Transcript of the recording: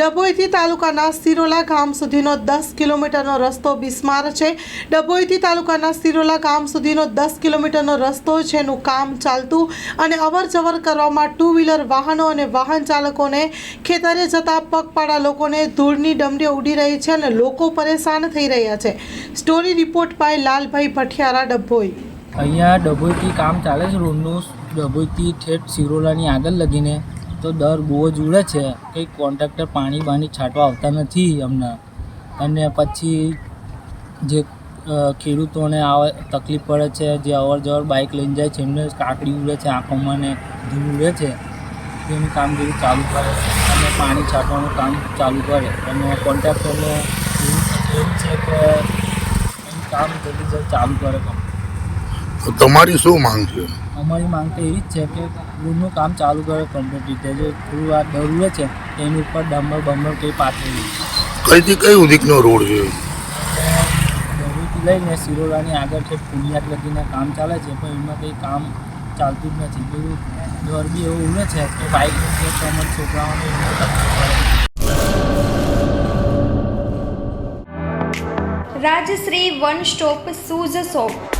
ડભોઈથી તાલુકાના સિરોલા ગામ સુધીનો દસ કિલોમીટરનો રસ્તો બિસ્માર છે. ડભોઈથી તાલુકાના સિરોલા ગામ સુધીનો દસ કિલોમીટરનો રસ્તો એનું કામ ચાલતું અને અવર જવર કરવામાં ટુ વ્હીલર વાહનો અને વાહન ચાલકોને ખેતરે જતા પગપાળા લોકોને ધૂળની ડમરીઓ ઉડી રહી છે અને લોકો પરેશાન થઈ રહ્યા છે. Story report by Lalbhai Bhathiyara, Dabhoi. અહીંયા ડભોઈથી કામ ચાલે છે, રોડનું ડભોઈથી ઠેઠ સિરોલાની આગળ લગીને તો દર બહુ જ ઉડે છે. કંઈ કોન્ટ્રાક્ટર પાણી બાણી છાંટવા આવતા નથી અમને. અને પછી જે ખેડૂતોને આવે તકલીફ પડે છે, જે અવર જવર બાઇક લઈને જાય છે, એમને કાકડી ઉડે છે આંખોમાં ને ધૂળ ઉડે છે તેની કામગીરી ચાલુ કરે અને પાણી છાંટવાનું કામ ચાલુ કરે. અને કોન્ટ્રાક્ટરને એવું છે કે એનું કામ જલ્દી જલ્દી ચાલુ કરે કંપની તો તમારી શું માંગ છે? અમારી માંગ તો એવી જ છે કે રોડનું કામ ચાલુ કરે કમ્પ્લીટ રીતે. જે થોડું આ ડરવું છે એની ઉપર ડમ્બર બમ્બર કંઈ પાછળ કઈથી કઈ ઉદીકનો રોડ છે? ડરુથી લઈને સિરોડાની આગળ છે પુનિયાદ લગીને કામ ચાલે છે પણ એમાં કંઈ કામ ચાલતું જ નથી. પેલું ડર બી એવું ઉડે છે કે બાઇક જે છોકરાઓને Rajshree one stop shoes shop